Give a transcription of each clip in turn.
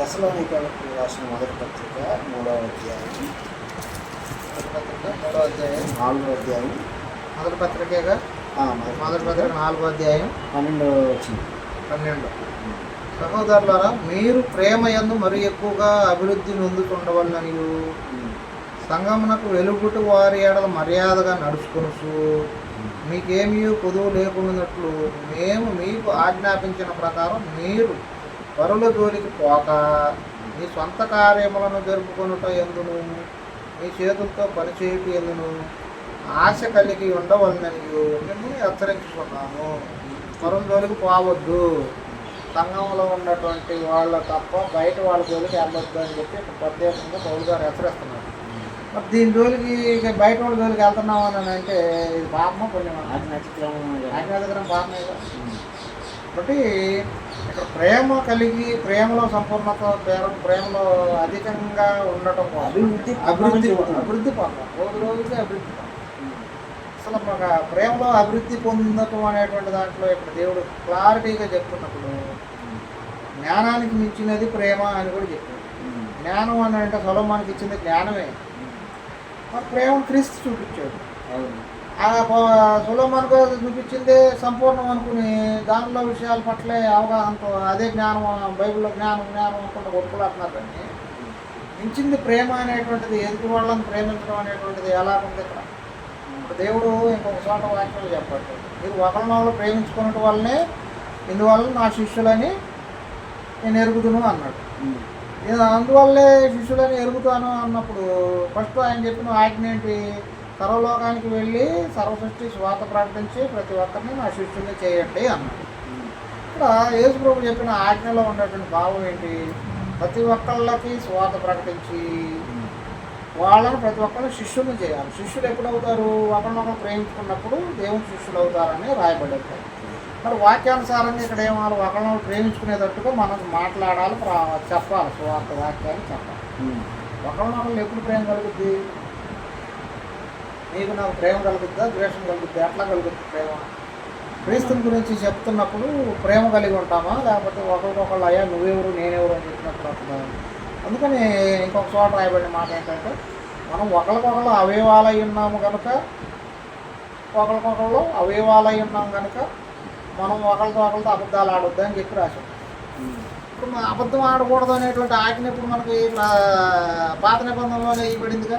దశలోనికలకు రాసిన మొదటి పత్రిక మూడవ అధ్యాయం. మొదటి పత్రిక మూడో అధ్యాయం. నాలుగో అధ్యాయం. మొదటి పత్రికగా? మొదటి పత్రిక నాలుగో అధ్యాయం. పన్నెండవ వచ్చింది పన్నెండు. సహోదరులారా మీరు ప్రేమ యందు మరి ఎక్కువగా అభివృద్ధి నొందుతుండవలనని సంగమునకు వెలుగుటు వారి ఏడల మర్యాదగా నడుచుకొనుచు మీకేమీ కొదువు లేకున్నట్లు మేము మీకు ఆజ్ఞాపించిన ప్రకారం మీరు పరుల జోలికి పోక మీ సొంత కార్యములను జరుపుకొనుట ఎందును? మీ చేతులతో పనిచేయుట ఎందును? ఆశ కలిగి ఉండవలనని మిమ్మల్ని హెచ్చరించుకున్నాము పరుల జోలికి పోవద్దు. సంఘంలో ఉన్నటువంటి వాళ్ళ తప్ప బయట వాళ్ళ జోలికి వెళ్ళొద్దు అని చెప్పి ప్రత్యేకంగా పౌరు గారు హెచ్చరిస్తున్నారు. మరి దీని జోలికి ఇక బయట వాళ్ళ జోలికి వెళ్తున్నాం అని అంటే ఇది పాపమా పుణ్యమా? దగ్గర పాపమే కదా. కాబట్టి ప్రేమ కలిగి ప్రేమలో సంపూర్ణత ప్రేమ ప్రేమలో అధికంగా ఉండటం అభివృద్ధి అభివృద్ధి. అభివృద్ధి పొందాం రోజు రోజుకి అభివృద్ధి అసలు ఒక ప్రేమలో అభివృద్ధి పొందటం అనేటువంటి దాంట్లో ఇక్కడ దేవుడు క్లారిటీగా చెప్తున్నప్పుడు జ్ఞానానికి మించినది ప్రేమ అని కూడా చెప్పాడు. జ్ఞానం అని అంటే సొలమానికి ఇచ్చింది జ్ఞానమే. ప్రేమ క్రీస్తు చూపించాడు. అవును. ఆ సులభంగా చూపించిందే సంపూర్ణం అనుకుని దానిలో విషయాల పట్లే అవగాహనతో అదే జ్ఞానం బైబిల్లో జ్ఞానం జ్ఞానం అనుకుంటూ కొట్టుకులాడుతున్నారు కానీ మించింది ప్రేమ అనేటువంటిది ఎదుటి వాళ్ళని ప్రేమించడం అనేటువంటిది ఎలా ఉంది ఇక్కడ దేవుడు ఇంకొక చోట వాక్యాలు చెప్పాడు. మీరు ఒకరినొకరు ప్రేమించుకున్నట్టు వల్లనే ఇందువల్ల నా శిష్యులని నేను ఎరుగుదును అన్నాడు. నేను అందువల్లే శిష్యులని ఎరుగుతాను అన్నప్పుడు ఫస్ట్ ఆయన చెప్పిన ఆజ్ఞ ఏంటి? సర్వలోకానికి వెళ్ళి సర్వసృష్టి స్వాత ప్రకటించి ప్రతి ఒక్కరిని నా శిష్యుల్ని చేయండి అన్నాడు. ఇక్కడ యేసు ప్రభు చెప్పిన ఆజ్ఞలో ఉన్నటువంటి భావం ఏంటి? ప్రతి ఒక్కళ్ళకి స్వాత ప్రకటించి వాళ్ళని ప్రతి ఒక్కరిని శిష్యుల్ని చేయాలి. శిష్యులు ఎప్పుడు అవుతారు ఒకరినొకరు ప్రేమించుకున్నప్పుడు దేవుని శిష్యులు అవుతారని రాయబడ్డారు. మరి వాక్యానుసారంగా ఇక్కడ ఏమాలి ఒకరినొకరు ప్రేమించుకునేటట్టుగా మనం మాట్లాడాలి చెప్పాలి స్వార్థ వాక్యాన్ని చెప్పాలి. ఒకరినొకరు ఎప్పుడు ప్రేమ కలుగుద్ది? నీకు నాకు ప్రేమ కలుగుద్దా ద్వేషం కలుగుద్దా ఎట్లా కలుగుద్ది ప్రేమ? క్రీస్తుని గురించి చెప్తున్నప్పుడు ప్రేమ కలిగి ఉంటామా? లేకపోతే ఒకరికొకళ్ళు అయ్యా నువ్వెవరు? నేనెవరు? అని చెప్పినప్పుడు అక్కడ అందుకని ఇంకొక చోట రాయబడిన మాట ఏంటంటే మనం ఒకరికొకళ్ళు అవయవాలై ఉన్నాము కనుక ఒకరికొకళ్ళు అవయవాలై ఉన్నాం కనుక మనం ఒకరితో ఒకరితో అబద్ధాలు ఆడొద్దు అని చెప్పి రాశాం ఇప్పుడు అబద్ధం ఆడకూడదు అనేటువంటి ఆజ్ఞ ఇప్పుడు మనకి పాత నిబంధనలోనే ఇవ్వబడిందిగా?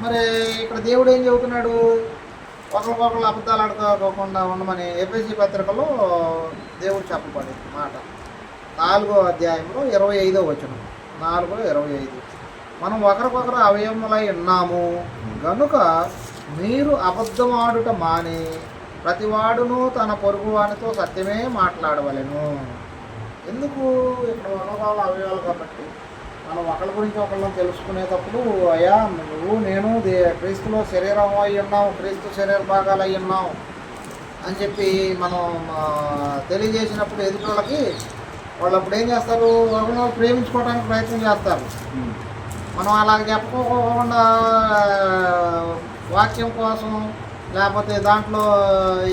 మరి ఇక్కడ దేవుడు ఏం చెబుతున్నాడు? ఒకరికొకరు అబద్ధాలు ఆడుకోకుండా ఉండమని ఏపీసీ పత్రికలో దేవుడు చెప్పబడింది మాట. నాలుగో అధ్యాయంలో ఇరవై ఐదో వచనం. నాలుగో ఇరవై ఐదు. మనం ఒకరికొకరు అవయములై ఉన్నాము. గనుక మీరు అబద్ధం ఆడుట మాని ప్రతివాడును తన పొరుగు వానితో సత్యమే మాట్లాడవలెను. ఎందుకు? ఇక్కడ మనోభావాలు అవయవాలు కాబట్టి. మనం ఒకరి గురించి ఒకళ్ళని తెలుసుకునేటప్పుడు అయ్యా నువ్వు నేను క్రీస్తులో శరీరం అయి ఉన్నాం క్రీస్తు శరీర భాగాలు అయి ఉన్నాం అని చెప్పి మనం తెలియజేసినప్పుడు ఎదుటి వాళ్ళకి వాళ్ళు అప్పుడు ఏం చేస్తారు? ఒకరిని ప్రేమించుకోవడానికి ప్రయత్నం చేస్తారు. మనం అలా చెప్పుకోకుండా వాక్యం కోసం లేకపోతే దాంట్లో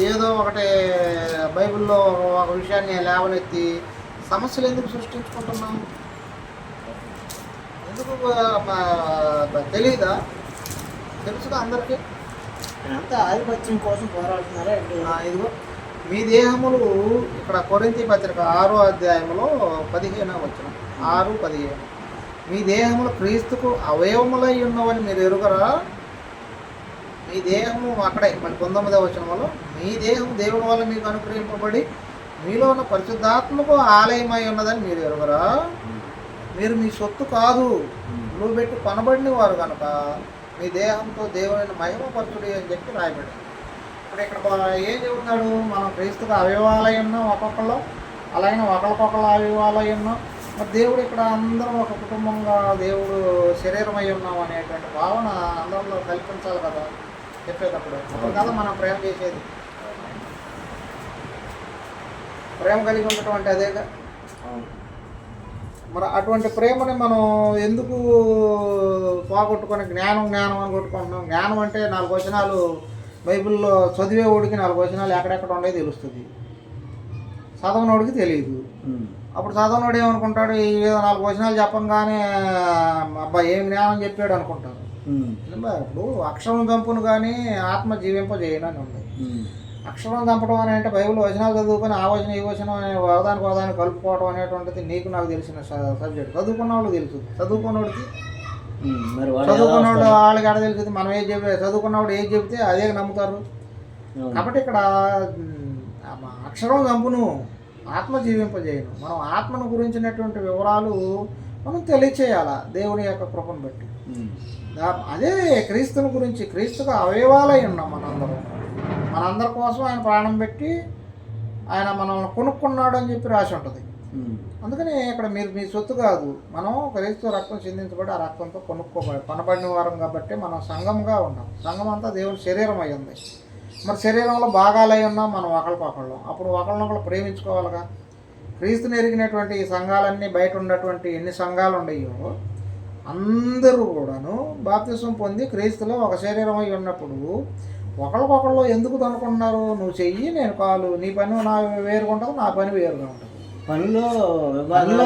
ఏదో ఒకటి బైబిల్లో ఒక విషయాన్ని లేవనెత్తి సమస్యలు ఎందుకు సృష్టించుకుంటున్నాం? ఎందుకు ఆ, తెలీదా? తెలుసుగా అందరికీ? అంతా ఆధిపత్యం కోసం పోరాడుతున్నారా ఇదిగో మీ దేహములు ఇక్కడ కొరింతి పత్రిక ఆరో అధ్యాయంలో పదిహేను వచ్చిన ఆరు పదిహేను. మీ దేహములు క్రీస్తుకు అవయవములై ఉన్నవని మీరు ఎరుగరా? మీ దేహము అక్కడే మన పంతొమ్మిదవ వచనంలో మీ దేహం దేవుని వల్ల మీకు అనుగ్రహింపబడి మీలో ఉన్న పరిశుద్ధాత్మకు ఆలయమై ఉన్నదని మీరు ఎరుగరా? మీరు మీ సొత్తు కాదు. నువ్వు పెట్టి కొనబడిన వారు కనుక మీ దేహంతో దేవుని మహిమపరచుడి అని చెప్పి రాయబడి ఇప్పుడు ఇక్కడ ఏం చెబుతున్నాడు? మనం క్రీస్తుకు అవయవాలై ఉన్నాం ఒక్కొక్కళ్ళు. అలాగే ఒకరికొకళ్ళు అవయవాలై ఉన్నాం. మరి దేవుడు ఇక్కడ అందరం ఒక కుటుంబంగా దేవుడు శరీరమై ఉన్నాం అనేటువంటి భావన అందరిలో కల్పించాలి కదా చెప్పేటప్పుడు. అప్పుడు కదా మనం ప్రేమ చేసేది. ప్రేమ కలిగి ఉండటం అంటే అదేగా? మరి అటువంటి ప్రేమని మనం ఎందుకు పోగొట్టుకొని జ్ఞానం జ్ఞానం అని కొట్టుకుంటున్నాం? జ్ఞానం అంటే నాలుగు వచనాలు బైబిల్లో చదివేవాడికి నాలుగు వచనాలు ఎక్కడెక్కడ ఉండేది తెలుస్తుంది. చదవనోడికి తెలియదు అప్పుడు చదవనోడు ఏమనుకుంటాడు? ఈ ఏదో నాలుగు వచనాలు చెప్పంగానే అబ్బాయి ఏం జ్ఞానం చెప్పాడు నిజమే. ఇప్పుడు అక్షరం చంపును కానీ ఆత్మ జీవింపజేయను అని ఉంది. ఉమ్, అక్షరం చంపడం అని అంటే బైబిల్ వచనాలు చదువుకొని ఆ వచనం ఈ వచనం అనే వదానికి వదాన్ని కలుపుకోవడం అనేటువంటిది నీకు నాకు తెలిసిన సబ్జెక్ట్ చదువుకున్న వాళ్ళు తెలుసు. చదువుకున్నోడికి వస్తాడు? వాళ్ళకి ఎడ తెలుస్తుంది? మనం ఏం చెప్పే చదువుకున్నవాడు ఏం చెబితే అదే నమ్ముతారు. కాబట్టి ఇక్కడ అక్షరం చంపును ఆత్మ జీవింపజేయను. మనం ఆత్మను గురించినటువంటి వివరాలు మనం తెలియచేయాలా? దేవుని యొక్క కృపను బట్టి. అదే క్రీస్తుని గురించి క్రీస్తుకు అవయవాలై ఉన్నాం మనందరం. మనందరి కోసం ఆయన ప్రాణం పెట్టి ఆయన మనల్ని కొనుక్కున్నాడు అని చెప్పి రాసి ఉంటుంది. అందుకని ఇక్కడ మీరు మీ సొత్తు కాదు. మనం క్రీస్తు రక్తం చెందించబడి ఆ రక్తంతో కొనుక్కోబడి కొనబడిన వారం కాబట్టి మనం సంఘంగా ఉన్నాం. సంఘం అంతా దేవుని శరీరం అయి ఉంది. మరి శరీరంలో భాగాలై ఉన్నాం మనం ఒకళ్ళకొకళ్ళం. అప్పుడు ఒకళ్ళనొకళ్ళు ప్రేమించుకోవాలిగా. క్రీస్తుని ఎరిగినటువంటి ఈ సంఘాలన్నీ బయట ఉన్నటువంటి ఎన్ని సంఘాలు ఉన్నాయో అందరూ కూడాను బాప్తిసం పొంది క్రీస్తులో ఒక శరీరం అయి ఉన్నప్పుడు ఒకళ్ళకొకళ్ళు ఎందుకు అనుకుంటున్నారు నువ్వు చెయ్యి నేను కాలు. నీ పని నా వేరుగా ఉంటుంది నా పని వేరుగా ఉంటుంది. పనిలో పనిలో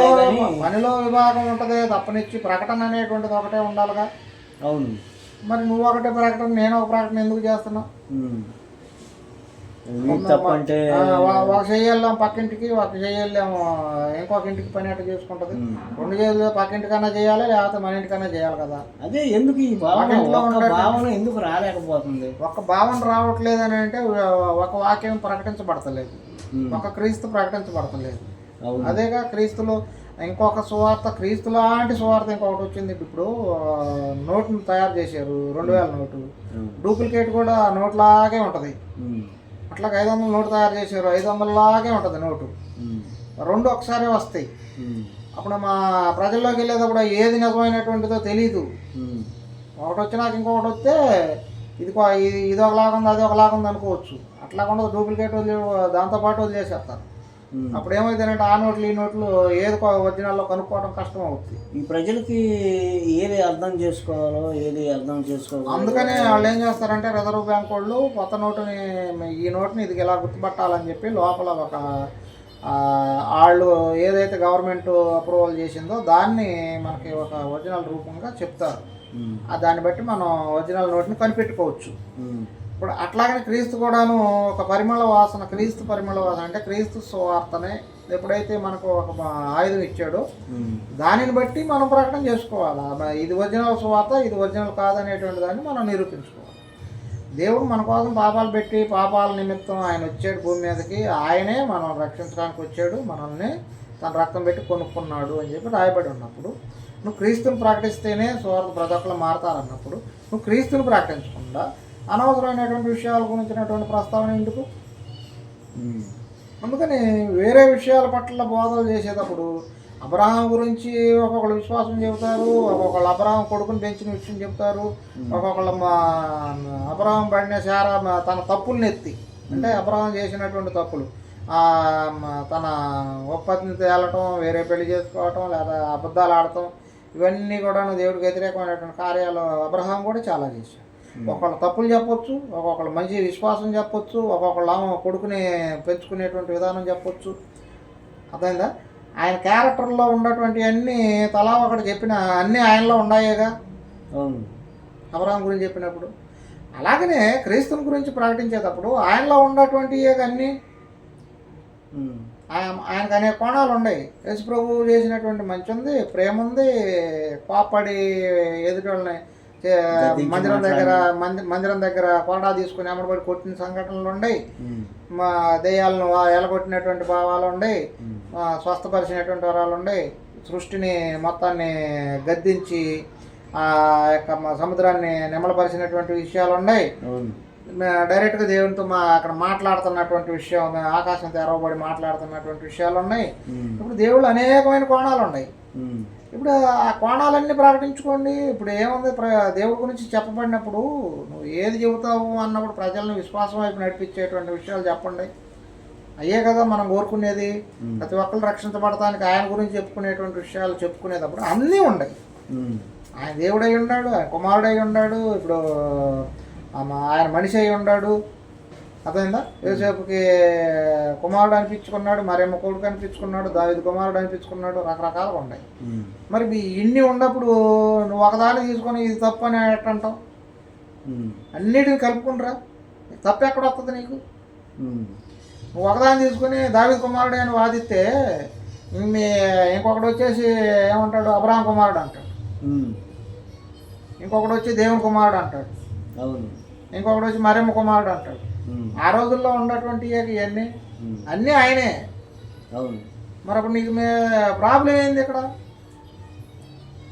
పనిలో విభాగం ఉంటుంది తప్పనిచ్చి ప్రకటన అనేటువంటిది ఒకటే ఉండాలిగా. అవును. మరి నువ్వు ఒకటే ప్రకటన నేను ఒక ప్రకటన ఎందుకు చేస్తున్నా? ఉమ్. నీకు తప్పంటే ఒక- చెయ్యాలేం పక్కింటికి ఒక చెయ్యాలేమో ఇంకొక ఇంటికి పని అట్ట చేసుకుంటది. రెండు చేయాలి పక్కింటికన్నా చేయాలి లేకపోతే మన ఇంటికన్నా చేయాలి కదా? అదే ఎందుకు ఈ భావన? భావన ఎందుకు రాలేకపోతుంది? ఒక భావన రావట్లేదు అని అంటే ఒక వాక్యం ప్రకటించబడతలేదు. ఒక క్రీస్తు ప్రకటించబడతలేదు. అవును. అదేగా క్రీస్తులో ఇంకొక సువార్త క్రీస్తు లాంటి సువార్త ఇంకొకటి వచ్చింది. ఇప్పుడు నోటును తయారు చేశారు రెండు వేల నోటు. డూప్లికేట్ కూడా నోట్లాగే ఉంటుంది. అట్లాగే ఐదు వందల నోటు తయారు చేశారు ఐదు వందలలాగే ఉంటుంది నోటు. రెండు ఒకసారి వస్తాయి. అప్పుడు మా ప్రజల్లోకి వెళ్ళేటప్పుడు ఏది నిజమైనటువంటిదో తెలియదు ఒకటి వచ్చినాక ఇంకొకటి వస్తే ఇది ఇది ఒకలాగా ఉంది అది ఒకలాగా ఉంది అనుకోవచ్చు. అట్లా ఉండదు డూప్లికేట్ వదిలే దాంతోపాటు వదిలేసేస్తారు. అప్పుడు ఏమైందంటే ఆ నోట్లు ఈ నోట్లు ఏది ఒరిజినల్లో కనుక్కోవడం కష్టం అవుతుంది ఈ ప్రజలకి ఏది అర్థం చేసుకోవాలో ఏది అర్థం చేసుకోవాలో అందుకనే వాళ్ళు ఏం చేస్తారంటే రిజర్వ్ బ్యాంక్ వాళ్ళు కొత్త నోటుని ఈ నోటుని ఇది ఇలా గుర్తుపట్టాలని చెప్పి లోపల ఒక వాళ్ళు ఏదైతే గవర్నమెంట్ అప్రూవల్ చేసిందో దాన్ని మనకి ఒక ఒరిజినల్ రూపంగా చెప్తారు. ఆ దాన్ని బట్టి మనం ఒరిజినల్ నోట్ని కనిపెట్టుకోవచ్చు. ఉమ్, ఇప్పుడు అట్లాగనే క్రీస్తు కూడాను ఒక పరిమళ వాసన క్రీస్తు పరిమళ వాసన అంటే క్రీస్తు సువార్తనే ఎప్పుడైతే మనకు ఒక ఆయుధం ఇచ్చాడో దానిని బట్టి మనం ప్రకటన చేసుకోవాలి? ఇది ఒరిజినల్ సువార్త ఇది ఒరిజినల్ కాదనేటువంటి దాన్ని మనం నిరూపించుకోవాలి. దేవుడు మన కోసం పాపాలు పెట్టి పాపాల నిమిత్తం ఆయన వచ్చాడు భూమి మీదకి. ఆయనే మనం రక్షించడానికి వచ్చాడు. మనల్ని తన రక్తం పెట్టి కొనుక్కున్నాడు అని చెప్పి రాయబడి ఉన్నప్పుడు నువ్వు క్రీస్తుని ప్రకటిస్తేనే సువార్త ప్రతి ఒక్కరు మారతారన్నప్పుడు నువ్వు క్రీస్తుని ప్రకటించకుండా అనవసరమైనటువంటి విషయాల గురించినటువంటి ప్రస్తావన ఎందుకు? అందుకని వేరే విషయాల పట్ల బోధలు చేసేటప్పుడు అబ్రహాం గురించి ఒక్కొక్కళ్ళు విశ్వాసం చెబుతారు ఒక్కొక్కళ్ళు అబ్రహాం కొడుకుని పెంచిన విషయం చెప్తారు ఒక్కొక్కళ్ళు మా అబ్రహాం పడిన శారా మా- తన తప్పుల్ని ఎత్తి అంటే అబ్రహాం చేసినటువంటి తప్పులు. తన ఉత్పత్తిని తేలటం వేరే పెళ్ళి చేసుకోవటం లేదా అబద్ధాలు ఆడటం ఇవన్నీ కూడా దేవుడికి వ్యతిరేకమైనటువంటి కార్యాలు అబ్రహాం కూడా చాలా చేశాడు. ఒకళ్ళు తప్పులు చెప్పొచ్చు ఒక్కొక్కళ్ళు మంచి విశ్వాసం చెప్పొచ్చు ఒక్కొక్కళ్ళు ఏమో కొడుకుని పెంచుకునేటువంటి విధానం చెప్పొచ్చు. అర్థమైందా? ఆయన క్యారెక్టర్లో ఉన్నటువంటి అన్నీ తలా ఒకటి చెప్పిన అన్నీ ఆయనలో ఉన్నాయేగా? అబ్రహాం గురించి చెప్పినప్పుడు. అలాగనే క్రీస్తుని గురించి ప్రకటించేటప్పుడు ఆయనలో ఉన్నటువంటి అన్నీ? ఆయనకు అనేక కోణాలు ఉన్నాయి. యేసు ప్రభు చేసినటువంటి మంచి ఉంది ప్రేమ ఉంది కోపడి ఎదుటి వాళ్ళని మందిరం దగ్గర మందిరం దగ్గర కోడా తీసుకుని అమ్మడిపడి కొట్టిన సంఘటనలు ఉన్నాయి. ఉమ్, మా దెయ్యాలను ఎలగొట్టినటువంటి భావాలు ఉన్నాయి. స్వస్థపరిచినటువంటి వరాలు ఉన్నాయి. సృష్టిని మొత్తాన్ని గద్దించి ఆ యొక్క సముద్రాన్ని నిమ్మలపరిచినటువంటి విషయాలు ఉన్నాయి. డైరెక్ట్గా దేవునితో మా అక్కడ మాట్లాడుతున్నటువంటి విషయం ఆకాశం తెరవబడి మాట్లాడుతున్నటువంటి విషయాలు ఉన్నాయి. ఇప్పుడు దేవుళ్ళు అనేకమైన కోణాలు ఉన్నాయి. ఇప్పుడు ఆ కోణాలన్నీ ప్రకటించుకోండి. ఇప్పుడు ఏముంది? ప్ర దేవుడి గురించి చెప్పబడినప్పుడు నువ్వు ఏది చెబుతావు అన్నప్పుడు ప్రజలను విశ్వాసం వైపు నడిపించేటువంటి విషయాలు చెప్పండి. అయ్యే కదా మనం కోరుకునేది. ప్రతి ఒక్కరు రక్షించబడటానికి ఆయన గురించి చెప్పుకునేటువంటి విషయాలు చెప్పుకునేటప్పుడు అన్నీ ఉమ్, ఆయన దేవుడై ఉన్నాడు ఆయన కుమారుడై ఉన్నాడు ఇప్పుడు ఆయన మనిషి అయి ఉన్నాడు. అర్థమైందా యోసేపుకి కుమారుడు అనిపించుకున్నాడు మరేమో కొడుకు అనిపించుకున్నాడు దావిది కుమారుడు అనిపించుకున్నాడు రకరకాలుగా ఉన్నాయి. మరి ఇన్ని ఉన్నప్పుడు నువ్వు ఒకదాన్ని తీసుకొని ఇది తప్పు అని ఎట్టంటావు. అన్నిటిని కలుపుకుంటురా తప్పు ఎక్కడ వస్తుంది నీకు. నువ్వు ఒకదాన్ని తీసుకుని దావిది కుమారుడు అని వాదిస్తే మీ ఇంకొకటి వచ్చేసి ఏమంటాడు అబ్రహాం కుమారుడు అంటాడు ఉమ్. ఇంకొకటి వచ్చి దేవుని కుమారుడు అంటాడు అవును ఇంకొకటి వచ్చి మరెమ్మ కుమారుడు అంటాడు. ఆ రోజుల్లో ఉన్నటువంటి ఇవన్నీ. అన్నీ ఆయనే. అవును. మరి అప్పుడు నీకు మే ప్రాబ్లం ఏంది ఇక్కడ?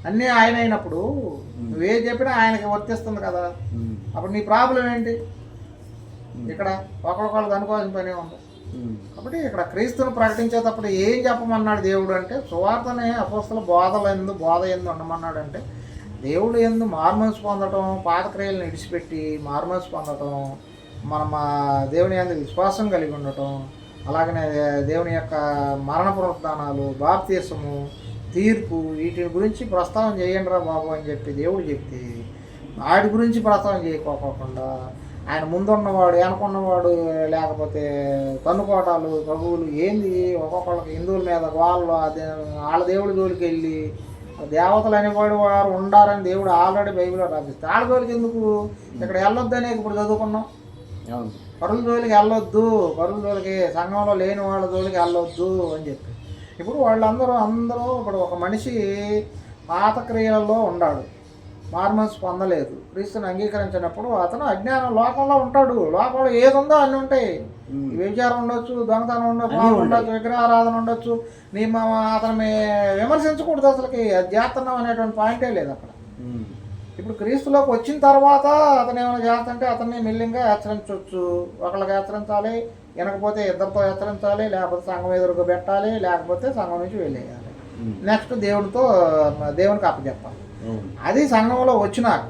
అన్నీ ఆయన అయినప్పుడు నువ్వేం చెప్పినా ఆయనకి వర్తిస్తుంది కదా. అప్పుడు నీ ప్రాబ్లం ఏంటి? ఇక్కడ ఒకరికొకరికి అనుకోవాల్సిన పని ఉంది. కాబట్టి ఇక్కడ క్రీస్తును ప్రకటించేటప్పుడు ఏం చెప్పమన్నాడు దేవుడు అంటే సువార్తనే అపోస్తల బోధలు ఎందు బోధ ఎందు ఉండమన్నాడు అంటే దేవుడు ఎందు మార్మల్స్ పొందటం పాతక్రియలను ఇడిచిపెట్టి మార్మల్స్ పొందటం మనం దేవుని ఎందు విశ్వాసం కలిగి ఉండటం అలాగనే దేవుని యొక్క మరణ పునరుద్ధానాలు బాప్తీసము తీర్పు వీటి గురించి ప్రస్తావన చేయండి రా బాబు అని చెప్పి దేవుడు చెప్తే వాటి గురించి ప్రస్తావన చేయకోకుండా ఆయన ముందున్నవాడు వెనకున్నవాడు లేకపోతే తన్నుకోటాలు ప్రభువులు ఏంది? ఒక్కొక్కళ్ళకి హిందువుల మీద వాళ్ళు వాళ్ళ దేవుడి జోలికి వెళ్ళి దేవతలు అనేవాడు వారు ఉండారని దేవుడు ఆల్రెడీ బైబిల్లో రాపిస్తే వాళ్ళ జోలికి ఎందుకు? ఇక్కడ వెళ్ళొద్దని ఇప్పుడు చదువుకున్నాం. పరుల జోలికి వెళ్ళొద్దు పరుల జోలికి సంఘంలో లేని వాళ్ళ జోలికి వెళ్ళొద్దు అని చెప్పి. ఇప్పుడు వాళ్ళందరూ అందరూ ఇప్పుడు ఒక మనిషి పాత క్రియలలో ఉన్నాడు మార్మల్స్ పొందలేదు క్రీస్తుని అంగీకరించినప్పుడు అతను అజ్ఞానం లోకంలో ఉంటాడు. లోకంలో ఏది ఉందో అన్నీ ఉంటాయి. వ్యభిచారం ఉండొచ్చు దొంగతనం ఉండొచ్చు పాపం ఉండొచ్చు విగ్రహారాధన ఉండొచ్చు. నీ మా అతను విమర్శించకూడదు అసలుకి. అది చేస్తున్నాం అనేటువంటి పాయింటే లేదు అక్కడ. ఇప్పుడు క్రీస్తులోకి వచ్చిన తర్వాత అతను ఏమైనా చేస్తుంటే అతన్ని మెల్లింగా హెచ్చరించవచ్చు. ఒకళ్ళకి హెచ్చరించాలి వినకపోతే ఇద్దరితో హెచ్చరించాలి లేకపోతే సంఘం ఎదురుగా పెట్టాలి లేకపోతే సంఘం నుంచి వెళ్ళేయాలి. నెక్స్ట్ దేవుడితో దేవునికి అప్పచెప్పాలి. అది సంఘంలో వచ్చినాక.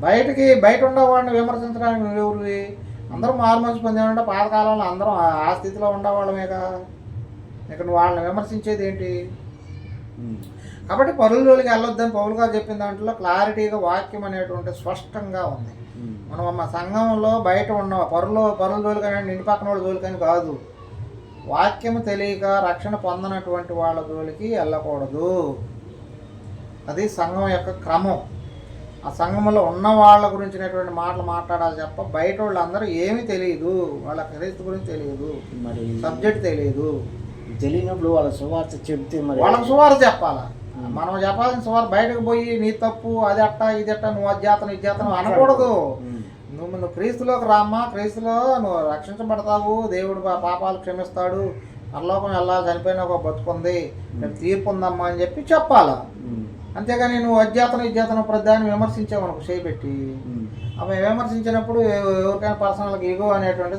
బయటికి బయట ఉండేవాడిని విమర్శించడానికి ఎవరివి? అందరూ మారుమనిషి పొందామంటే పాతకాలంలో అందరం ఆ- స్థితిలో ఉండేవాళ్ళమేగా? ఇక్కడ వాళ్ళని విమర్శించేది ఏంటి. కాబట్టి పరుల జోలికి వెళ్ళొద్దని పౌలు గారు చెప్పిన దాంట్లో క్లారిటీగా వాక్యం అనేటువంటి స్పష్టంగా ఉంది. మనం మా సంఘంలో బయట ఉన్న. పరులు పరుల జోలికని ఇంటి పక్కన వాళ్ళ జోలికని కాదు. వాక్యం తెలియక రక్షణ పొందనటువంటి వాళ్ళ జోలికి వెళ్ళకూడదు. అది సంఘం యొక్క క్రమం. ఆ సంఘంలో ఉన్న వాళ్ళ గురించినటువంటి మాటలు మాట్లాడాలి తప్ప బయట వాళ్ళందరూ ఏమీ తెలియదు. వాళ్ళ క్రీస్తు గురించి తెలియదు. మరి సబ్జెక్ట్ తెలియదు. తెలియనప్పుడు వాళ్ళ సువార్త చెప్తే మరి వాళ్ళకి సువారు చెప్పాలా? మనం చెప్పాల్సిన సువారు బయటకు పోయి నీ తప్పు అది అట్ట ఇది అట్ట నువ్వు అధ్యాతనం ఇధ్యాతనం అనకూడదు. నువ్వు నువ్వు క్రీస్తులోకి రామ్మా క్రీస్తులో నువ్వు రక్షించబడతావు దేవుడు పాపాలు క్షమిస్తాడు పరలోకం వెళ్ళాలి చనిపోయిన ఒక బతుకుంది రేపు తీర్పు ఉందమ్మా అని చెప్పి చెప్పాలా. అంతేగాని నువ్వు అధ్యాతనం ఇధ్యాతనం ప్రధాన్ని విమర్శించావు మనకు ఉమ్. అవి విమర్శించినప్పుడు ఎవ- ఎవరికైనా పర్సనల్గా ఈగో అనేటువంటి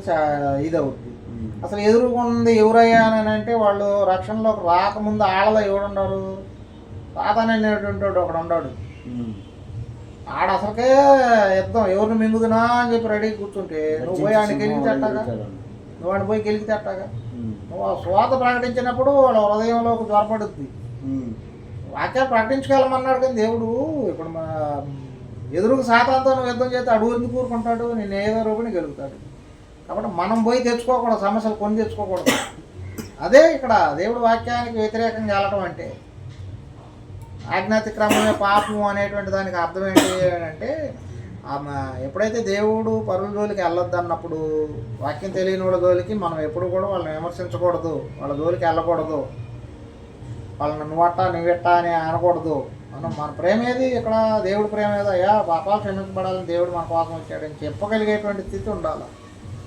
ఇది అవుతుంది. అసలు ఎదురుకుంది ఎవరయ్యా అని అంటే వాళ్ళు రక్షణలోకి రాకముందు ఆడలో ఎవడున్నారు తాతన్ అనేటువంటి వాడు ఒకడు ఉన్నాడు. ఉమ్. ఆడ అసలుకే యుద్ధం ఎవరిని మింగుదునా అని చెప్పి రెడీ కూర్చుంటే నువ్వు పోయి ఆయన గెలికి తట్టగా నువ్వు ఆయన పోయి గెలికి తట్టగా. నువ్వు ఆ స్వాత ప్రకటించినప్పుడు వాళ్ళ హృదయంలోకి జ్వరపడుద్ది. ఉమ్. వాక్యాలు ప్రకటించగలమన్నాడు కానీ దేవుడు ఇప్పుడు మా ఎదురుకు సాతాంతో నువ్వు యుద్ధం చేస్తే అడుగు ఎందుకు కూరుకుంటాడు నేను ఏదో రూపని గెలుగుతాడు కాబట్టి మనం పోయి తెచ్చుకోకూడదు సమస్యలు కొని తెచ్చుకోకూడదు. అదే ఇక్కడ దేవుడు వాక్యానికి వ్యతిరేకంగా వెళ్ళటం అంటే ఆజ్ఞాతిక్రమమే పాపము అనేటువంటి దానికి అర్థం ఏంటి అంటే ఆమె ఎప్పుడైతే దేవుడు పరుల జోలికి వెళ్ళొద్దు అన్నప్పుడు వాక్యం తెలియని వాళ్ళ జోలికి మనం ఎప్పుడు కూడా వాళ్ళని విమర్శించకూడదు వాళ్ళ జోలికి వెళ్ళకూడదు. వాళ్ళని నువ్వట్ట నువ్వెట్ట అని అనకూడదు. మనం మన ప్రేమ ఏది? ఇక్కడ దేవుడు ప్రేమ ఏదో? అయ్యా పాపాలు క్షమించబడాలని దేవుడు మన కోసం వచ్చాడని చెప్పగలిగేటువంటి స్థితి ఉండాలి.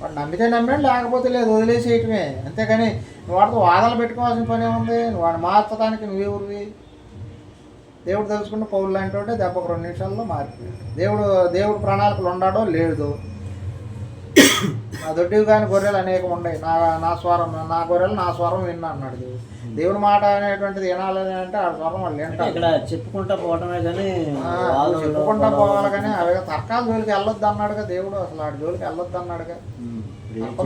వాడు నమ్మితే నమ్మాడు లేకపోతే లేదు వదిలేసేయటమే. అంతేగాని నువ్వు వాడితో వాదనలు పెట్టుకోవాల్సిన పని ఏముంది? నువ్వు వాడిని మార్చడానికి నువ్వెవరివి? దేవుడు తెలుసుకున్న పౌరులు లాంటి వాడే దెబ్బకు రెండు నిమిషాల్లో మారిపోయాడు. దేవుడు దేవుడు ప్రణాళికలు ఉన్నాడో లేదు. నా దొడ్డివి కానీ గొర్రెలు అనేకం ఉన్నాయి. నా నా స్వరం నా గొర్రెలు నా స్వరం విన్నా అన్నాడు దేవుడు. మాట అనేటువంటిది వినాలని అంటే ఆ స్వరం వాళ్ళు వింటారు. ఇక్కడ చెప్పుకుంటా పోవటమే కానీ ఆ, చెప్పుకుంటా పోవాలి కానీ అవి తర్కాల జోలికి వెళ్ళొద్దు అన్నాడుగా దేవుడు. అసలు ఆడి జోలికి వెళ్ళొద్దు అన్నాడుగా.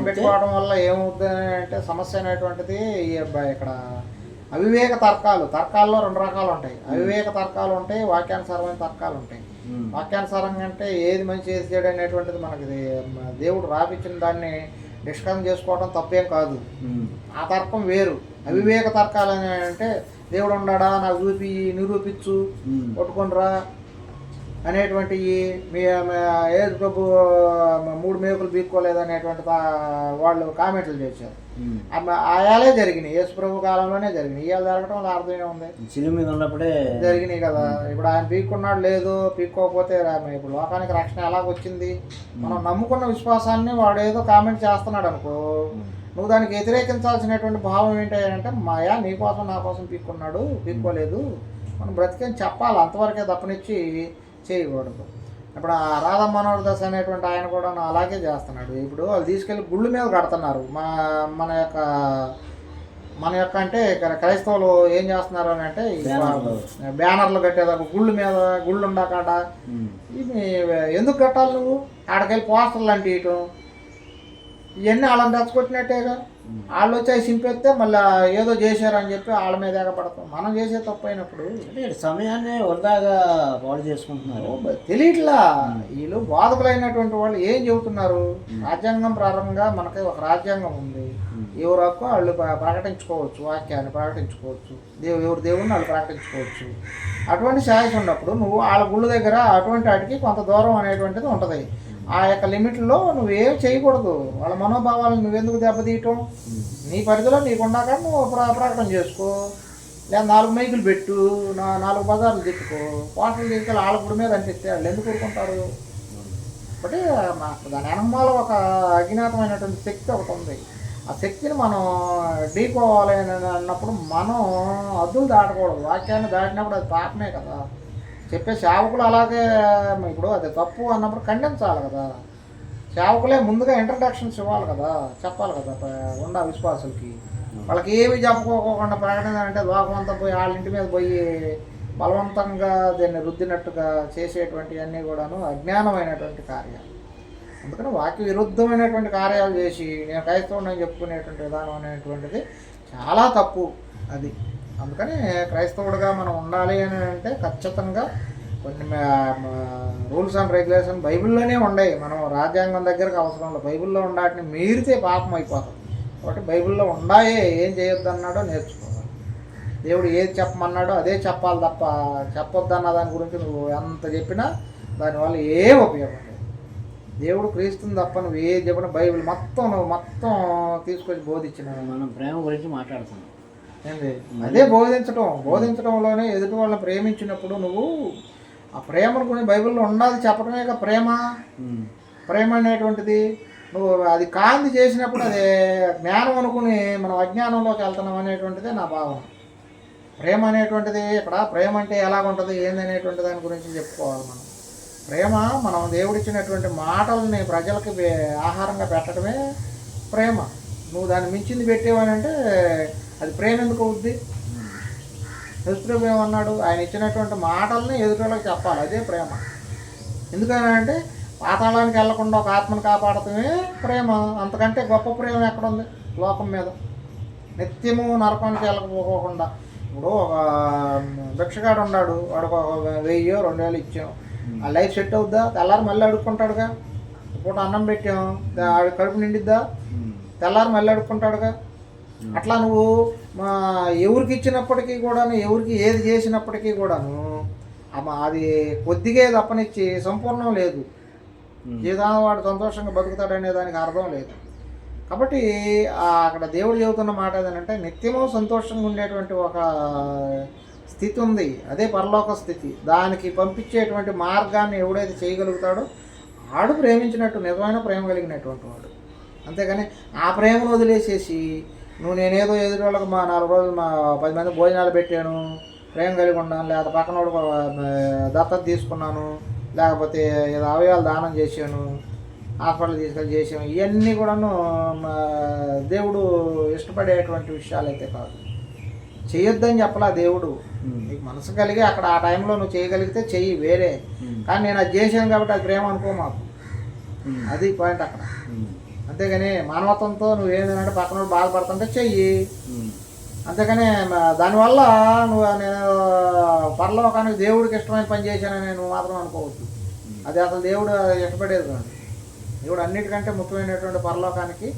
పెట్టుకోవడం వల్ల ఏమవుతుంది అంటే సమస్య అనేటువంటిది ఈ అబ్బాయి ఇక్కడ అవివేక తర్కాలు తర్కాల్లో రెండు రకాలు ఉంటాయి అవివేక తర్కాలు ఉంటాయి వాక్యానుసారమైన తర్కాలు ఉంటాయి. వాక్యానుసారంగా అంటే ఏది మంచి ఏది చెడు అనేటువంటిది మనకి దేవుడు రాపిచ్చిన దాన్ని డిస్కషన్ చేసుకోవడం తప్పేం కాదు. ఆ తర్కం వేరు అవివేక తర్కాలు అంటే దేవుడు ఉన్నాడా నాకు చూపి నిరూపించు. కొట్టుకుండ్రా అనేటువంటి మీ మీ ఏజ్ ప్రభు మూడు మేకులు బీక్కోలేదు అనేటువంటి వాళ్ళు కామెంట్లు చేశారు. ఆయాలే జరిగినాయి. యేసు ప్రభు కాలంలోనే జరిగినాయి. ఇవాళ జరగడం వల్ల అర్థమే ఉంది. చిలు మీద ఉన్నప్పుడే జరిగినాయి కదా. ఇప్పుడు ఆయన పీక్కున్నాడు లేదు పీక్కోకపోతే ఇప్పుడు లోకానికి రక్షణ ఎలాగొచ్చింది? మనం నమ్ముకున్న విశ్వాసాన్ని వాడు ఏదో కామెంట్ చేస్తున్నాడు అనుకో. నువ్వు దానికి వ్యతిరేకించాల్సినటువంటి భావం ఏంటి అంటే మాయా నీ కోసం నా కోసం పీక్కున్నాడు పీక్కోలేదు. మనం బ్రతికేం చెప్పాలి. అంతవరకే తప్పనిచ్చి చేయకూడదు. ఇప్పుడు ఆ రాధా మనోహర్ దాస్ అనేటువంటి ఆయన కూడా అలాగే చేస్తున్నాడు. ఇప్పుడు వాళ్ళు తీసుకెళ్ళి గుళ్ళు మీద కడుతున్నారు. మా మన యొక్క మన యొక్క అంటే ఇక్కడ క్రైస్తవులు ఏం చేస్తున్నారు అని అంటే బ్యానర్లు. కట్టేదాకా గుళ్ళు మీద గుళ్ళు ఉండకాడ. ఇవి ఎందుకు కట్టాలి నువ్వు? ఆడకెళ్ళి పోస్టర్లు అంటే ఇయటం ఇవన్నీ వాళ్ళని రెచ్చగొట్టినట్టేగా వాళ్ళు వచ్చి అవి సింపేస్తే మళ్ళీ ఏదో చేశారని చెప్పి వాళ్ళ మీద ఎగపడతాం మనం చేసే తప్పు అయినప్పుడు సమయాన్ని వృధాగా పాడు చేసుకుంటున్నారు. తెలియట్లా. వీళ్ళు బాధకులైనటువంటి వాళ్ళు ఏం చెబుతున్నారు? రాజ్యాంగం ప్రారంభంగా మనకి ఒక రాజ్యాంగం ఉంది. ఎవరు హక్కు వాళ్ళు ప్ర- ప్రకటించుకోవచ్చు వాక్యాన్ని ప్రకటించుకోవచ్చు. దేవు ఎవరు దేవుడిని వాళ్ళు ప్రకటించుకోవచ్చు. అటువంటి ఛాయిస్ ఉన్నప్పుడు నువ్వు వాళ్ళ గుళ్ళ దగ్గర అటువంటి వాటికి కొంత దూరం అనేటువంటిది ఉంటుంది. ఆ యొక్క లిమిట్లో నువ్వేం చేయకూడదు. వాళ్ళ మనోభావాలను నువ్వెందుకు దెబ్బతీయటం? నీ పరిధిలో నీకు నువ్వు ప్ర ప్రకటన చేసుకో. లేదా నాలుగు మైకులు పెట్టు నా నాలుగు బజార్లు తిట్టుకో పాటలు తీసుకెళ్ళి వాళ్ళ గుడి మీద అనిపిస్తే వాళ్ళు ఎందుకు కోరుకుంటారు కాబట్టి దాని వెనకమాల ఒక అజ్ఞాతమైనటువంటి శక్తి ఒకటి ఉంది. ఆ శక్తిని మనం ఢీకోవాలి అని అన్నప్పుడు మనం అద్దులు దాటకూడదు. వాక్యాన్ని దాటినప్పుడు అది పాపమే కదా. చెప్పే సేవకులు అలాగే ఇప్పుడు అది తప్పు అన్నప్పుడు ఖండించాలి కదా. సేవకులే ముందుగా ఇంట్రడక్షన్స్ ఇవ్వాలి కదా చెప్పాలి కదా ఉండ విశ్వాసులకి. వాళ్ళకి ఏమి చెప్పుకోకుండా ప్రకటన అంటే లోకమంతా పోయి వాళ్ళ ఇంటి మీద పోయి బలవంతంగా దీన్ని రుద్దినట్టుగా చేసేటువంటివన్నీ కూడాను అజ్ఞానమైనటువంటి కార్యాలు. అందుకని వాక్య విరుద్ధమైనటువంటి కార్యాలు చేసి నేను క్రైస్తవుని చెప్పుకునేటువంటి విధానం అనేటువంటిది చాలా తప్పు అది. అందుకని క్రైస్తవుడిగా మనం ఉండాలి అని అంటే ఖచ్చితంగా కొన్ని రూల్స్ అండ్ రెగ్యులేషన్ బైబిల్లోనే ఉన్నాయి మనం రాజ్యాంగం దగ్గరకు అవసరం లేదు. బైబిల్లో ఉండాటిని మీరితే పాపం అయిపోతుంది కాబట్టి బైబిల్లో ఉండాయే ఏం చేయొద్దు అన్నాడో నేర్చుకోవాలి. దేవుడు ఏది చెప్పమన్నాడో అదే చెప్పాలి తప్ప చెప్పొద్దన్న దాని గురించి నువ్వు ఎంత చెప్పినా దానివల్ల ఏం ఉపయోగం లేదు. దేవుడు క్రీస్తుని తప్ప నువ్వు ఏది చెప్పినా బైబిల్ మొత్తం నువ్వు మొత్తం తీసుకొచ్చి బోధించిన మనం ప్రేమ గురించి మాట్లాడుతున్నాం. అదే బోధించటం. బోధించడంలోనే ఎదుటి వాళ్ళని ప్రేమించినప్పుడు నువ్వు ఆ ప్రేమను గురించి బైబిల్లో ఉన్నది చెప్పడమే ప్రేమ. ప్రేమ అనేటువంటిది నువ్వు అది కాంతి చేసినప్పుడు అది జ్ఞానం అనుకుని మనం అజ్ఞానంలోకి వెళ్తున్నాం అనేటువంటిదే నా భావన. ప్రేమ అనేటువంటిది ఇక్కడ ప్రేమ అంటే ఎలాగుంటుంది ఏంది అనేటువంటి దాని గురించి చెప్పుకోవాలి మనం. ప్రేమ మనం దేవుడిచ్చినటువంటి మాటల్ని ప్రజలకి ఆహారంగా పెట్టడమే ప్రేమ. నువ్వు దాన్ని మించింది పెట్టేవానంటే అది ప్రేమ ఎందుకు అవుద్ది? యేసుప్రభు ఏమన్నాడు? ఆయన ఇచ్చినటువంటి మాటల్ని ఎదుటిలోకి చెప్పాలి. అదే ప్రేమ. ఎందుకనంటే పాతాళానికి వెళ్ళకుండా ఒక ఆత్మను కాపాడటమే ప్రేమ. అంతకంటే గొప్ప ప్రేమ ఎక్కడుంది? లోకం మీద. నిత్యము నరకానికి వెళ్ళకపోకుండా. ఇప్పుడు ఒక భిక్షగాడు ఉన్నాడు. వాడికి ఒక వెయ్యో రెండు వేలు ఇచ్చాం ఆ లైఫ్ సెట్ అవుద్దా? తెల్లారి మళ్ళీ అడుక్కుంటాడుగా. పూట అన్నం పెట్టాం. ఆడి కడుపు నిండిద్దా. తెల్లారి మళ్ళీ అడుక్కుంటాడుగా. అట్లా నువ్వు మా ఎవరికి ఇచ్చినప్పటికీ కూడాను ఎవరికి ఏది చేసినప్పటికీ కూడాను అది కొద్దిగే తప్పనిచ్చి సంపూర్ణం లేదు. జీవితాన్ని వాడు సంతోషంగా బతుకుతాడనే దానికి అర్థం లేదు. కాబట్టి అక్కడ దేవుడు చెబుతున్న మాట ఏదంటే నిత్యము సంతోషంగా ఉండేటువంటి ఒక స్థితి ఉంది. అదే పరలోక స్థితి. దానికి పంపించేటువంటి మార్గాన్ని ఎవడైతే చేయగలుగుతాడో ఆడు ప్రేమించినట్టు నిజమైన ప్రేమ కలిగినటువంటి వాడు. అంతేగాని ఆ ప్రేమను వదిలేసేసి నువ్వు నేనేదో ఎదుటి వాళ్ళకి మా నాలుగు రోజులు మా పది మంది భోజనాలు పెట్టాను ప్రేమ కలిగి ఉన్నాను లేకపోతే పక్కనోడు దత్తత తీసుకున్నాను లేకపోతే ఏదో అవయవాలు దానం చేశాను హాస్పిటల్ తీసుకెళ్ళి చేసాము ఇవన్నీ కూడాను మా దేవుడు ఇష్టపడేటువంటి విషయాలు అయితే కాదు చేయొద్దని చెప్పలా దేవుడు. నీకు మనసు కలిగి అక్కడ ఆ టైంలో నువ్వు చేయగలిగితే చెయ్యి వేరే. కానీ నేను అది చేశాను కాబట్టి అది ప్రేమ అనుకో మాకు. అది పాయింట్ అక్కడ. అంతేగాని మానవత్వంతో నువ్వు ఏంటంటే పక్కన బాధపడుతుంటే చెయ్యి. అంతేకాని దానివల్ల నువ్వు నేను పరలోకానికి దేవుడికి ఇష్టమైన పని చేశానని నువ్వు మాత్రం అనుకోవద్దు. అది అసలు దేవుడు ఇష్టపడేది కాదు. దేవుడు అన్నిటికంటే ముఖ్యమైనటువంటి పరలోకానికి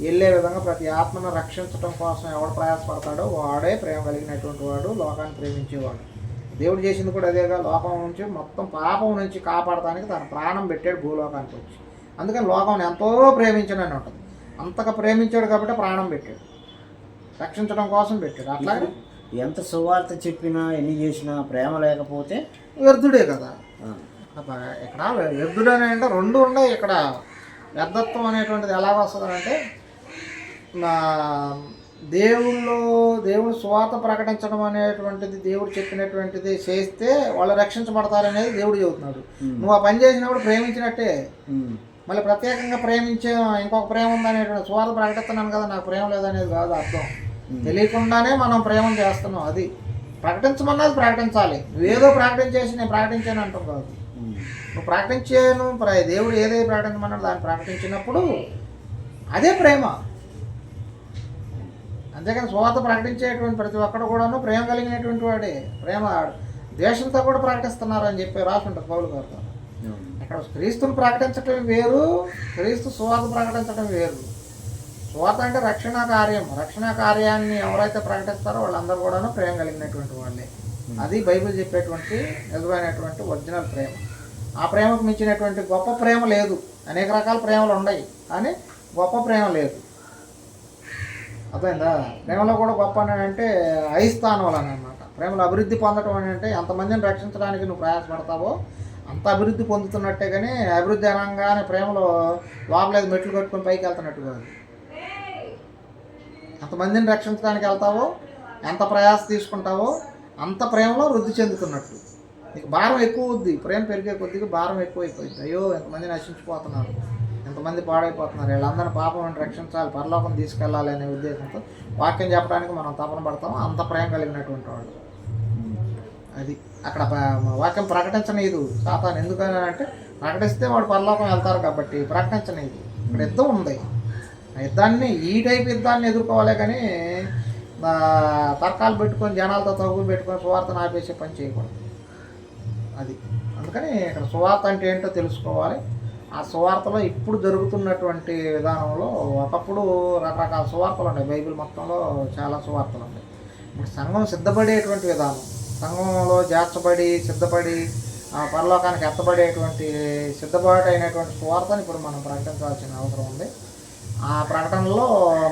వెళ్ళే విధంగా ప్రతి ఆత్మను రక్షించడం కోసం ఎవడు ప్రయాసపడతాడో వాడే ప్రేమ కలిగినటువంటి వాడు లోకాన్ని ప్రేమించేవాడు. దేవుడు చేసింది కూడా అదేగా లోకం నుంచి మొత్తం పాపం నుంచి కాపాడటానికి తన ప్రాణం పెట్టాడు భూలోకానికి వచ్చి. అందుకని లోకం ఎంతో ప్రేమించనని ఉంటుంది. అంతగా ప్రేమించాడు కాబట్టి ప్రాణం పెట్టాడు. రక్షించడం కోసం పెట్టాడు. అట్లాగే ఎంత సువార్త చెప్పినా ఎన్ని చేసినా ప్రేమ లేకపోతే వ్యర్థుడే కదా. ఇక్కడ వ్యర్థుడు అని అంటే రెండు ఉన్నాయి. ఇక్కడ వ్యర్థత్వం అనేటువంటిది ఎలా వస్తుంది అంటే నా దేవుళ్ళు దేవుడు స్వాత ప్రకటించడం అనేటువంటిది దేవుడు చెప్పినటువంటిది చేస్తే వాళ్ళు రక్షించబడతారనేది దేవుడు చెబుతున్నాడు. నువ్వు ఆ పని చేసినప్పుడు ప్రేమించినట్టే. మళ్ళీ ప్రత్యేకంగా ప్రేమించే ఇంకొక ప్రేమ ఉందనేటువంటి స్వాత ప్రకటిస్తున్నాను కదా నాకు ప్రేమ లేదనేది కాదు అర్థం. తెలియకుండానే మనం ప్రేమ చేస్తున్నాం అది. ప్రకటించమన్నది ప్రకటించాలి. నువ్వేదో ప్రకటించేసి నేను ప్రకటించాను అంటాం కాదు. నువ్వు ప్రకటించాను ప్ర- దేవుడు ఏదైతే ప్రకటించమన్నాడు దాన్ని ప్రకటించినప్పుడు అదే ప్రేమ. అంతేకాని స్వాత ప్రకటించేటువంటి ప్రతి ఒక్కడు కూడాను ప్రేమ కలిగినటువంటి వాడే. ప్రేమ ద్వేషంతో కూడా ప్రకటిస్తున్నారు అని చెప్పి రాసుంటారు పౌలు గారితో అవును. ఇక్కడ క్రీస్తుని ప్రకటించడం వేరు క్రీస్తు స్వాత ప్రకటించడం వేరు. స్వాత అంటే రక్షణ కార్యం. రక్షణ కార్యాన్ని ఎవరైతే ప్రకటిస్తారో వాళ్ళందరూ కూడాను ప్రేమ కలిగినటువంటి వాళ్ళే. అది బైబిల్ చెప్పేటువంటి నిజమైనటువంటి ఒరిజినల్ ప్రేమ. ఆ ప్రేమకు మించినటువంటి గొప్ప ప్రేమ లేదు. అనేక రకాల ప్రేమలు ఉన్నాయి కానీ గొప్ప ప్రేమ లేదు. అర్థమైందా? ప్రేమలో కూడా గొప్ప అని అంటే ఐస్థానం అని అనమాట ప్రేమలో అభివృద్ధి పొందడం అని అంటే ఎంతమందిని రక్షించడానికి నువ్వు ప్రయాసపడతావో అంత అభివృద్ధి పొందుతున్నట్టే కానీ అభివృద్ధి అనగానే ప్రేమలో లోపలేదు మెట్లు కట్టుకొని పైకి వెళ్తున్నట్టు కాదు ఎంతమందిని రక్షించడానికి వెళ్తావో ఎంత ప్రయాస తీసుకుంటావో అంత ప్రేమలో వృద్ధి చెందుతున్నట్టు. నీకు భారం ఎక్కువ అవుద్ది ప్రేమ పెరిగే కొద్దిగా భారం ఎక్కువ అయిపోయింది అయ్యో ఎంతమంది నశించిపోతున్నారు ఎంతమంది పాడైపోతున్నారు. వీళ్ళందరినీ పాపం రక్షించాలి పరలోకం తీసుకెళ్ళాలి అనే ఉద్దేశంతో వాక్యం చెప్పడానికి మనం తపన పడతాం అంత ప్రేమ కలిగినటువంటి వాళ్ళు. అది. అక్కడ వాక్యం ప్రకటించనీదు. సాతాను ఎందుకని అంటే ప్రకటిస్తే వాడు పరలోకం వెళ్తారు కాబట్టి ప్రకటించనీదు. ఇక్కడ యుద్ధం ఉంది. యుద్ధాన్ని ఈ టైప్ యుద్ధాన్ని ఎదుర్కోవాలి కానీ తర్కాలు పెట్టుకొని జనాలతో తగ్గు పెట్టుకొని సువార్తను ఆపేసే పని చేయకూడదు. అది. అందుకని ఇక్కడ సువార్త అంటే ఏంటో తెలుసుకోవాలి. ఆ సువార్తలో ఇప్పుడు జరుగుతున్నటువంటి విధానంలో ఒకప్పుడు రకరకాల సువార్తలు ఉన్నాయి. బైబిల్ మొత్తంలో చాలా సువార్తలు ఉన్నాయి. ఇప్పుడు సంఘం సిద్ధపడేటువంటి విధానం. సంఘంలో చేర్చబడి సిద్ధపడి ఆ పరలోకానికి ఎత్తబడేటువంటి సిద్ధపాటు అయినటువంటి సువార్తను ఇప్పుడు మనం ప్రకటించాల్సిన అవసరం ఉంది. ఆ ప్రకటనలో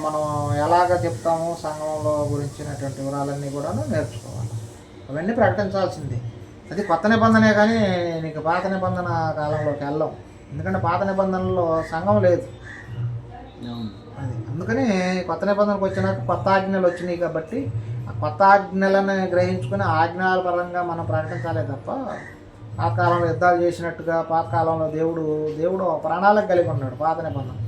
మనం ఎలాగ చెప్తాము సంఘంలో గురించినటువంటి వివరాలన్నీ కూడా నేర్చుకోవాలి. అవన్నీ ప్రకటించాల్సిందే. అది కొత్త నిబంధనే కానీ నీకు పాత నిబంధన కాలంలోకి వెళ్ళం ఎందుకంటే పాత నిబంధనలో సంఘం లేదు. అది అందుకని కొత్త నిబంధనకు వచ్చినాక కొత్త ఆజ్ఞలు వచ్చినాయి కాబట్టి కొత్త ఆజ్ఞలను గ్రహించుకుని ఆజ్ఞల పరంగా మనం ప్రకటించాలే తప్ప పాతకాలంలో యుద్ధాలు చేసినట్టుగా పాతకాలంలో దేవుడు దేవుడు ఒక ప్రణాళిక కలిగి ఉన్నాడు పాత నిబంధన.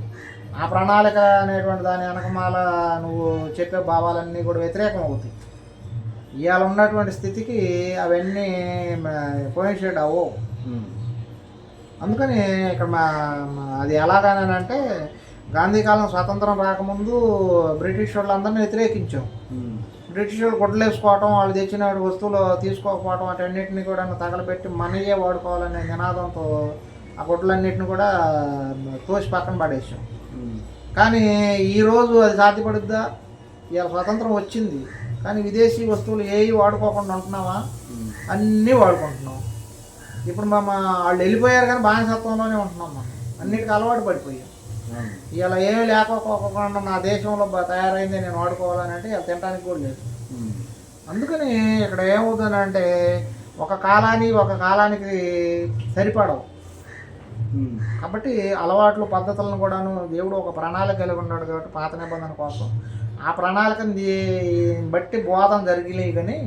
ఆ ప్రణాళిక అనేటువంటి దాని వెనకమాల నువ్వు చెప్పే భావాలన్నీ కూడా వ్యతిరేకం అవుతాయి ఇవాళ ఉన్నటువంటి స్థితికి అవన్నీ కోయిన్సైడ్ అవ్వవు. అందుకని ఇక్కడ మా అది ఎలాగనంటే గాంధీ కాలం స్వాతంత్రం రాకముందు బ్రిటిష్ వాళ్ళందరినీ వ్యతిరేకించాం. బ్రిటిష్ వాళ్ళు గుడ్డలేసుకోవటం వాళ్ళు తెచ్చిన వస్తువులు తీసుకోకపోవటం వాటన్నిటిని కూడా తగలబెట్టి మనయే వాడుకోవాలనే నినాదంతో ఆ గుడ్డలన్నిటిని కూడా తోసి పక్కన పడేసాం. కానీ ఈరోజు అది సాధ్యపడుద్దా? ఇవాళ స్వతంత్రం వచ్చింది. కానీ విదేశీ వస్తువులు ఏవి వాడుకోకుండా ఉంటున్నావా? అన్నీ వాడుకుంటున్నాం. ఇప్పుడు మా వాళ్ళు వెళ్ళిపోయారు కానీ బానిసత్వంలోనే ఉంటున్నాం మనం. అన్నిటికీ అలవాటు పడిపోయాం. ఇలా ఏమీ లేకపోకుండా నా దేశంలో తయారైంది నేను వాడుకోవాలని అంటే ఇలా తినడానికి కూడా లేదు. ఉమ్, అందుకని ఇక్కడ ఏమవుతుందంటే ఒక కాలానికి ఒక కాలానికి సరిపడవు. ఉమ్, కాబట్టి అలవాట్లు పద్ధతులను కూడాను దేవుడు ఒక ప్రణాళిక కలిగి ఉన్నాడు కాబట్టి పాత నిబంధన కోసం. ఆ ప్రణాళికని బట్టి బోధన జరిగినాయి కానీ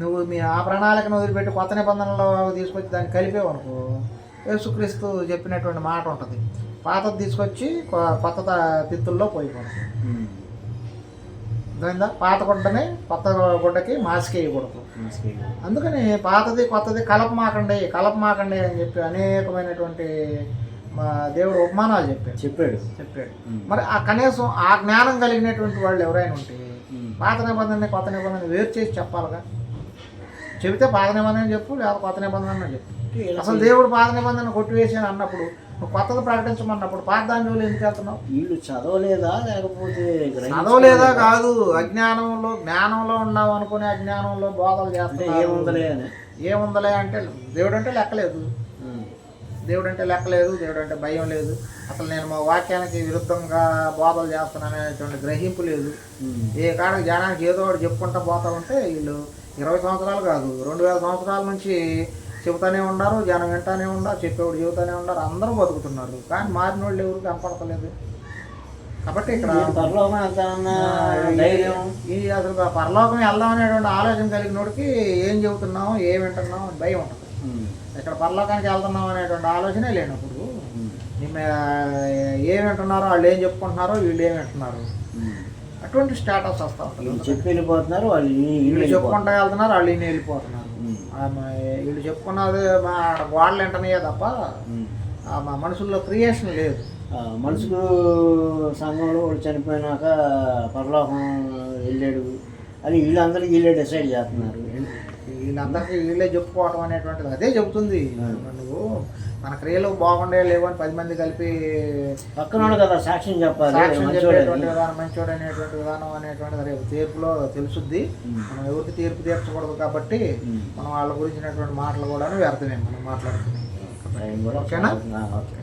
నువ్వు మీ ఆ ప్రణాళికను వదిలిపెట్టి కొత్త నిబంధనలో తీసుకొచ్చి దాన్ని కలిపేవు అనుకో యేసుక్రీస్తు చెప్పినటువంటి మాట ఉంటుంది. పాతది తీసుకొచ్చి కొత్త తిత్తుల్లో పోయకూడదు. ఉమ్, అర్థమైందా? పాత గుడ్డని కొత్త గుడ్డకి మాసికేయకూడదు మంచిది. అందుకని పాతది కొత్తది కలపమాకండి కలపమాకండి అని చెప్పి అనేకమైనటువంటి మా దేవుడు ఉపమానాలు చెప్పాడు. చెప్పాడు. చెప్పాడు. మరి ఆ కనీసం ఆ జ్ఞానం కలిగినటువంటి వాళ్ళు ఎవరైనా ఉంటే. పాత నిబంధన కొత్త నిబంధన వేరు చేసి చెప్పాలిగా. చెబితే పాత నిబంధన చెప్పు లేదా కొత్త నిబంధన చెప్పు. అసలు దేవుడు పాత నిబంధన కొట్టివేసి అని అన్నప్పుడు కొత్తది ప్రకటించమన్నప్పుడు జోలు ఎందుకు వెళ్తున్నావు వీళ్ళు చదవలేదా లేకపోతే? చదవలేదా కాదు అజ్ఞానంలో జ్ఞానంలో ఉన్నావు అనుకునే అజ్ఞానంలో బోధలు చేస్తున్నారు ఏముందలే అని. ఏముందలే అంటే దేవుడు అంటే లెక్కలేదు. దేవుడు అంటే లెక్కలేదు దేవుడు అంటే భయం లేదు. అసలు నేను మా వాక్యానికి విరుద్ధంగా బోధలు చేస్తున్నాననేటువంటి గ్రహింపు లేదు. ఏ కాడికి జనానికి ఏదో ఒకటి చెప్పుకుంటా పోతా ఉంటే వీళ్ళు ఇరవై సంవత్సరాలు కాదు రెండు వేల సంవత్సరాల నుంచి చెబుతానే ఉన్నారు జనం వింటానే ఉన్నారు చెప్పేవాడు చెబుతానే ఉన్నారు అందరూ బతుకుతున్నారు. కానీ మారిన వాళ్ళు ఎవరు కనపడతలేదు. కాబట్టి ఇక్కడ పరలోకం ధైర్యం. ఈ అసలు పరలోకం వెళ్దాం అనేటువంటి ఆలోచన కలిగినోడికి ఏం చెబుతున్నాం ఏం వింటున్నాం అని భయం ఉంటుంది. ఇక్కడ పరలోకానికి వెళ్తున్నాం అనేటువంటి ఆలోచనే లేనప్పుడు ఏం వింటున్నారో వాళ్ళు ఏం చెప్పుకుంటున్నారో వీళ్ళు ఏం వింటున్నారు. అటువంటి స్టేటస్ వస్తూ ఉంటుంది. చెప్పి వెళ్ళిపోతున్నారు వాళ్ళు వీళ్ళు. చెప్పుకుంటా వెళ్తున్నారు వాళ్ళు వెళ్ళిపోతున్నారు. వీళ్ళు చెప్పుకున్నది మా గోడలు వెంటనే తప్ప మా మనుషుల్లో క్రియేషన్ లేదు. మనుషులు సంఘంలో వాడు చనిపోయినాక పరలోకం వెళ్ళాడు. అని వీళ్ళందరూ వీళ్ళే డిసైడ్ చేస్తున్నారు. వీళ్ళందరికీ వీళ్ళే చెప్పుకోవటం అనేటువంటిది అదే చెబుతుంది. నువ్వు మన క్రియలు బాగుండే లేవు అని పది మంది కలిపి పక్కన కదా సాక్ష్యం చెప్పాలి సాక్ష్యం. చెప్పేటువంటి విధానం మంచోడు అనేటువంటి విధానం అనేటువంటిది రేపు తీర్పులో తెలుసుద్ది. మనం ఎవరికి తీర్పు తీర్చకూడదు కాబట్టి. మనం వాళ్ళ గురించినటువంటి మాటలు కూడా వ్యర్థమే మనం మాట్లాడుతున్నాం ఓకేనా? ఓకే.